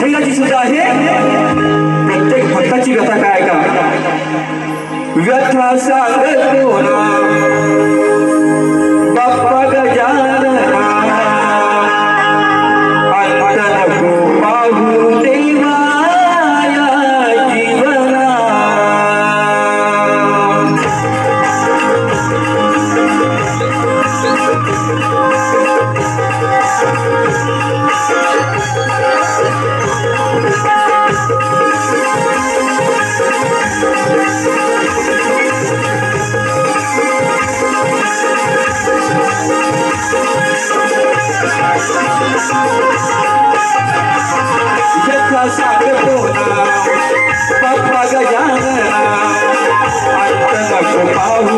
जाहिराची सुद्धा आहे. प्रत्येक भक्ताची कथा काय का? व्यथा सांगत Papagaia, o Gopal.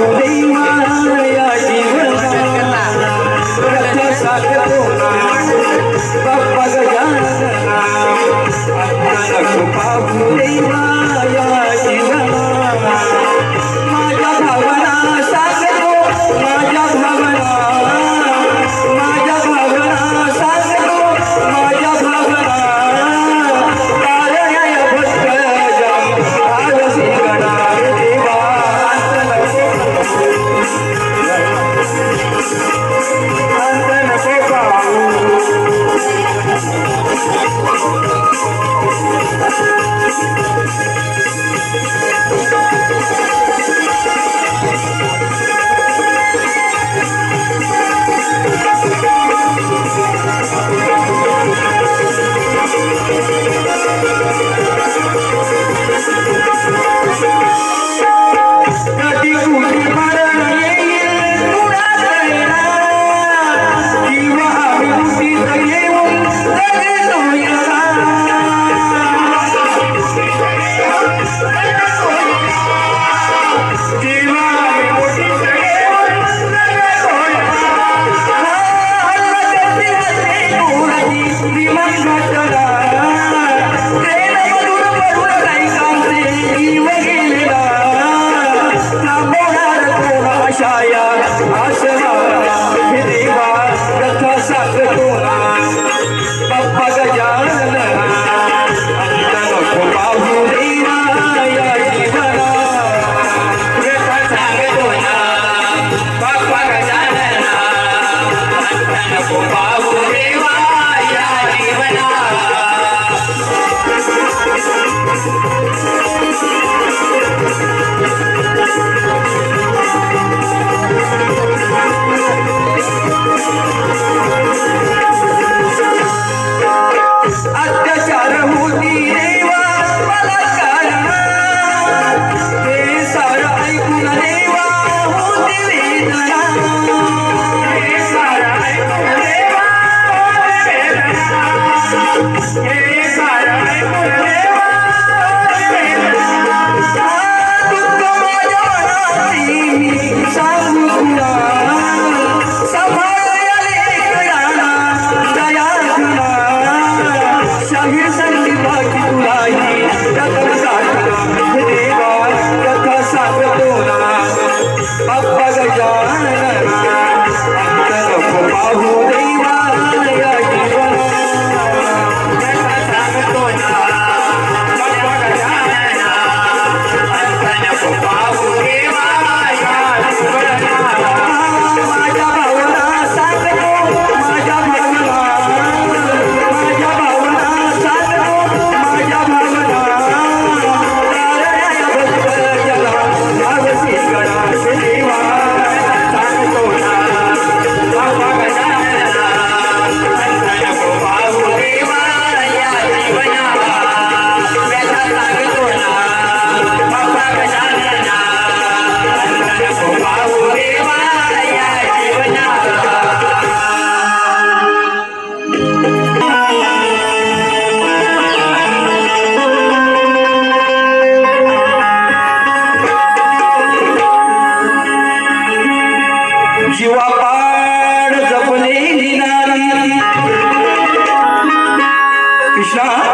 Krishna.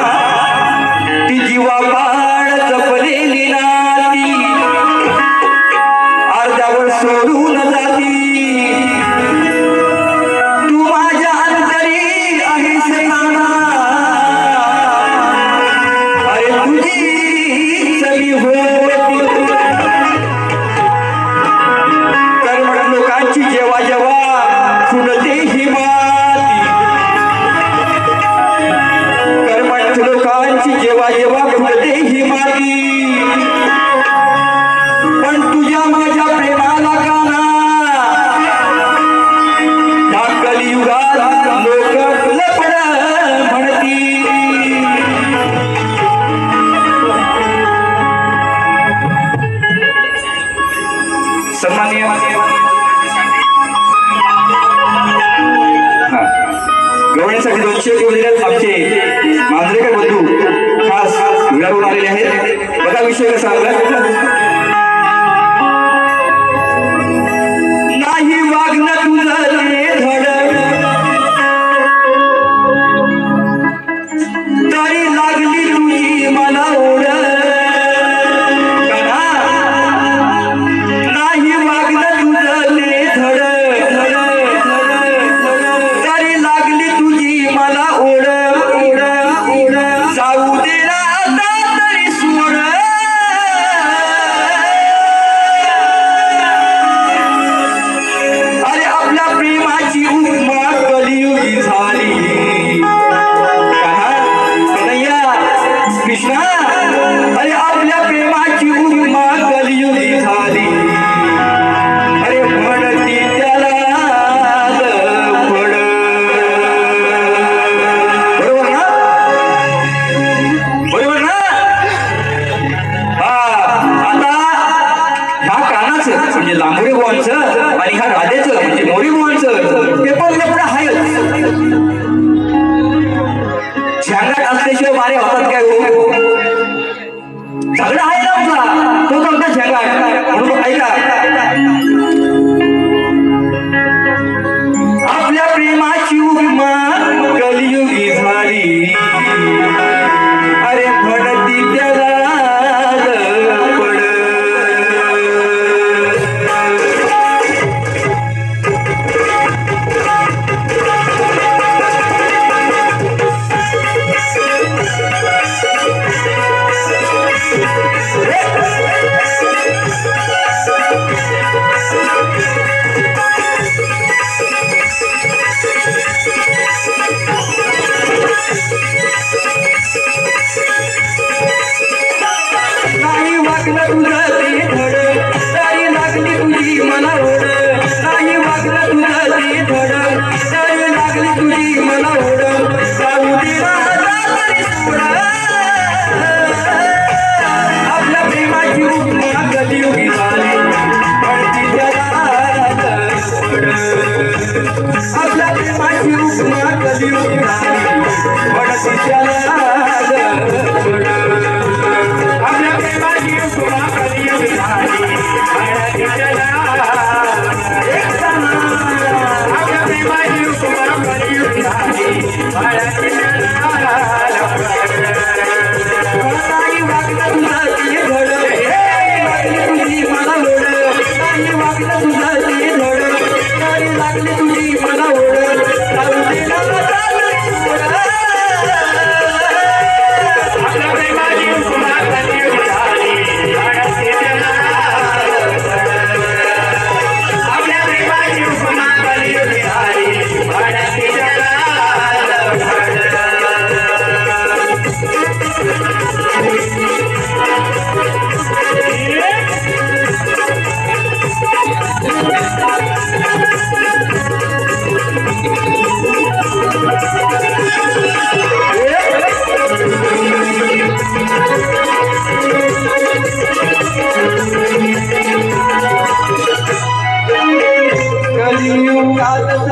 Sociales.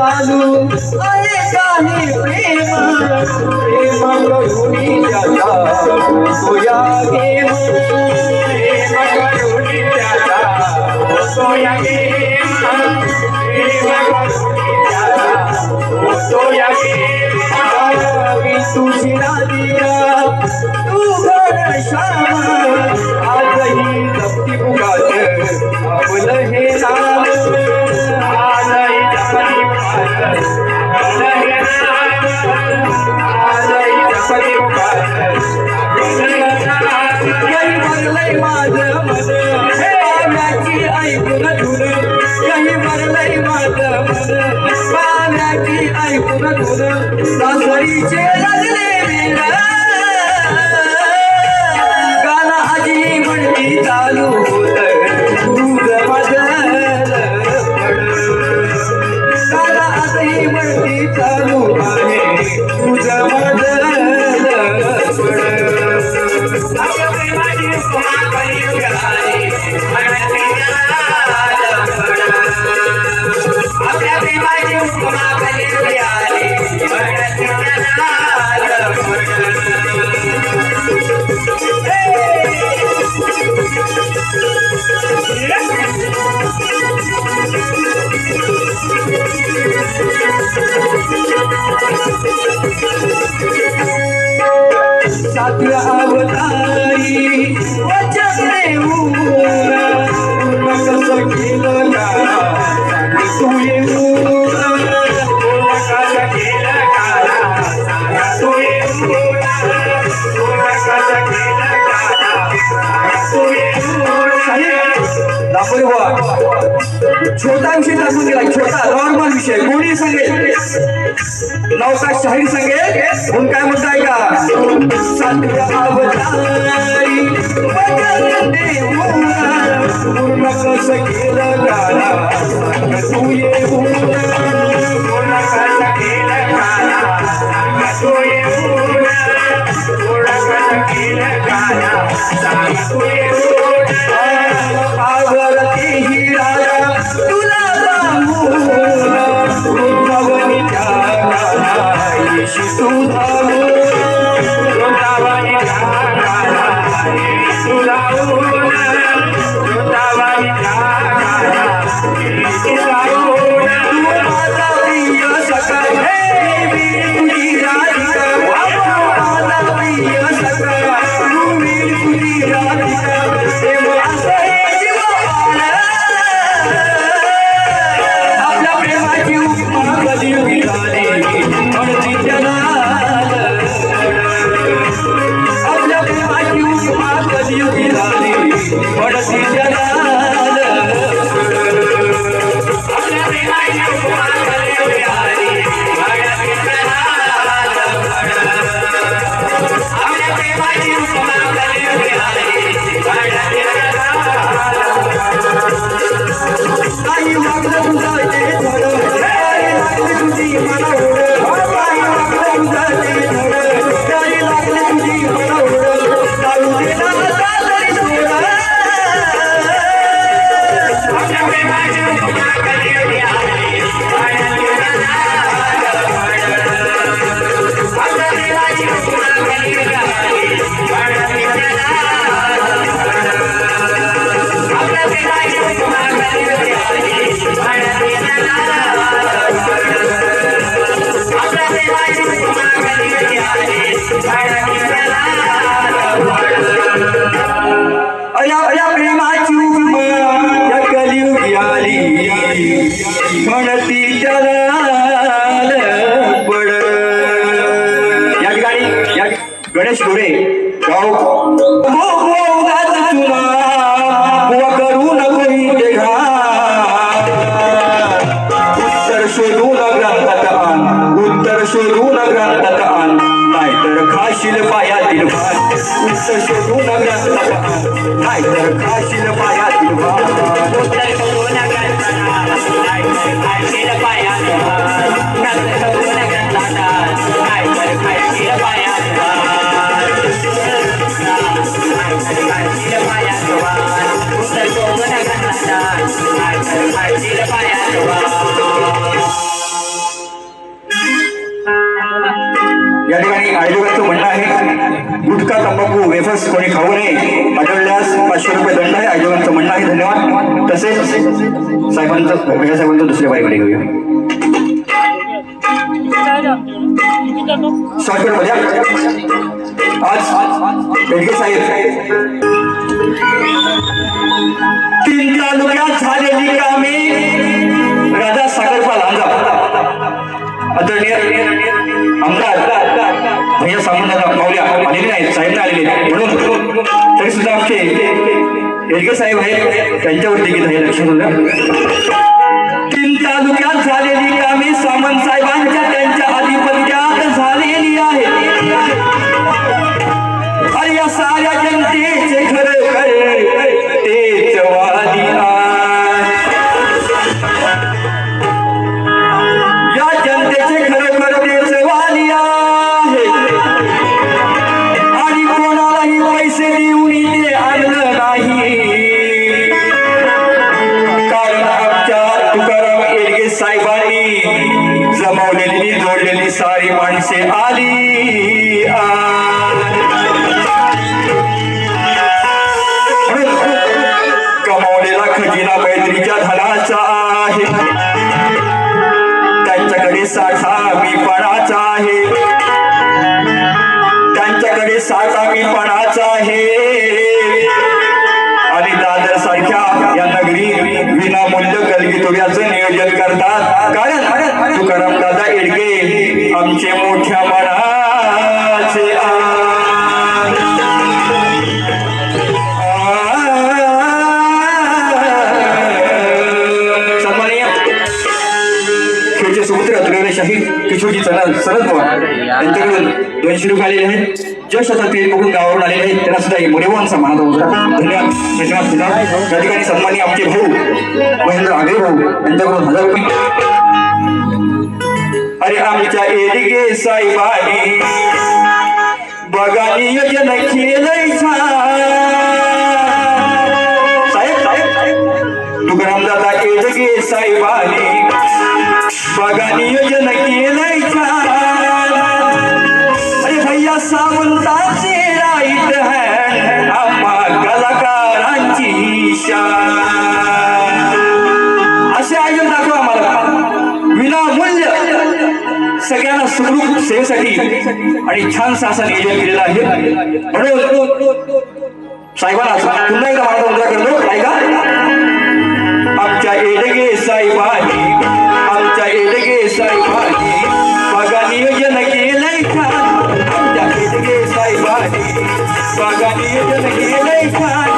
चालू अरे काही प्रेम प्रेम करुणी सोया गेम सोया गेम सोया गेम तुझी नाती ऐकून गुण सासरीचे रजले वेळ काल हाजी म्हणती चालू. सातव्या अवतारी वचन देऊन कसं केलं छोटा विषय टाकून दिला छोटा नॉर्मल विषय कोणी सांगेल नौका शाहीर सांगेल म्हणून काय म्हणत आहे का तू ये आवरती तुला शोधून ग्रंथात आण नाहीतर खाशील पायातील भान उत्तर शोधून ग्रंथात आण नाहीतर खाशील पायातील भान उत्तर या ठिकाणी आयोजकांचं म्हणणं आहे गुटखा तंबाखू वेफर्स कोणी खाऊ नये आढळल्यास पाचशे रुपये दंड आहे. आयोजकांचं म्हणणं आहे धन्यवाद. तसेच साहेबांचं वेगळ्या साहेबांचं दुसऱ्या बाईकडे घेऊया. आज बेडगे साहेब तीन तालुक्यात झालेली कामे राजा सागरपाल आमदार आदरणीय भैया सामंत माऊल्या आलेले नाहीत साहेब आलेले म्हणून तरी सुद्धा आमचे एडगे साहेब आहेत त्यांच्यावरती गीत आहे लक्ष ठेवलं तीन तालुक्यात झालेली कामे सामंत साहेबांच्या त्यांच्या आधिपत्यात झालेली आहे अरे या साऱ्या सातावीपणाचा आहे. त्यांच्याकडे सातावीपणाचा आहे. आणि दादर सारख्या या नगरी विनामूल्य कलगीतुऱ्याचं नियोजन करतात. कारण तुकाराम दादा एडके आमचे मोठ्या सरद पवार दोनशे रुपये आलेले आहेत जस्ट आता ते बघून गावावरून आलेले आहेत त्यांना सुद्धा एक मानत होता धन्यवाद धन्यवाद धन्यवाद त्या ठिकाणी सन्माननीय आमचे भाऊ महेंद्र आगरे भाऊ यांच्याकडून हज़ार रुपये अरे आमच्या एडिगे साईबाई साहेब साहेब साहेब। तुकाराम दादा एडगे साहेबाने बघानी योजन सगळ्यांना सुखरूप सेवेसाठी आणि छान असं नियोजन केलेलं आहे. म्हणून साहेबांना पुन्हा एकदा माझा मुद्रा करतो ऐका आमच्या एडगे साहेबांनी आमच्या एडगे साहेबांनी बघा नियोजन केलंय छान. आमच्या एडगे साहेबांनी बघा नियोजन केलंय छान.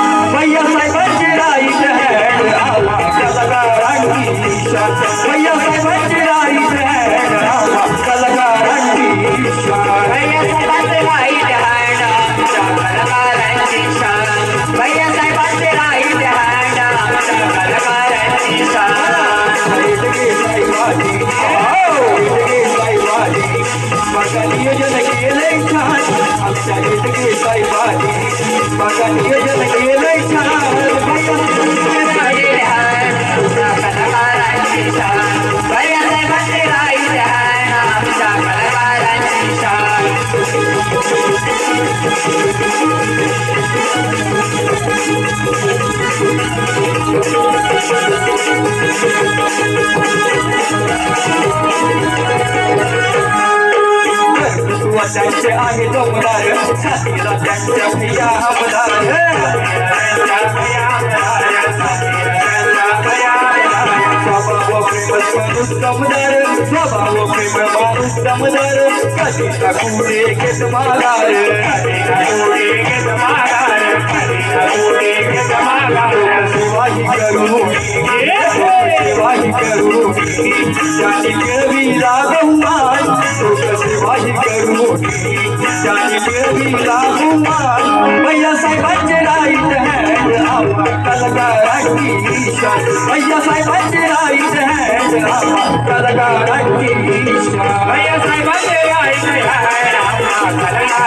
त्यांचे आहे जमदार साथीला त्यांच्या प्रिया आमदार स्वभाव प्रेम माणूस दमदार स्वभाव प्रेम माणूस दमदार कधी कुठे घेत मागार कधी का कुठे घेत ज्याची भैया साहेबांचे राईट हँड आवा कलाकारांची शान भैया साहेबांचे राईट हँड आवा कलाकारांची भैया साहेबांचे राईट हँड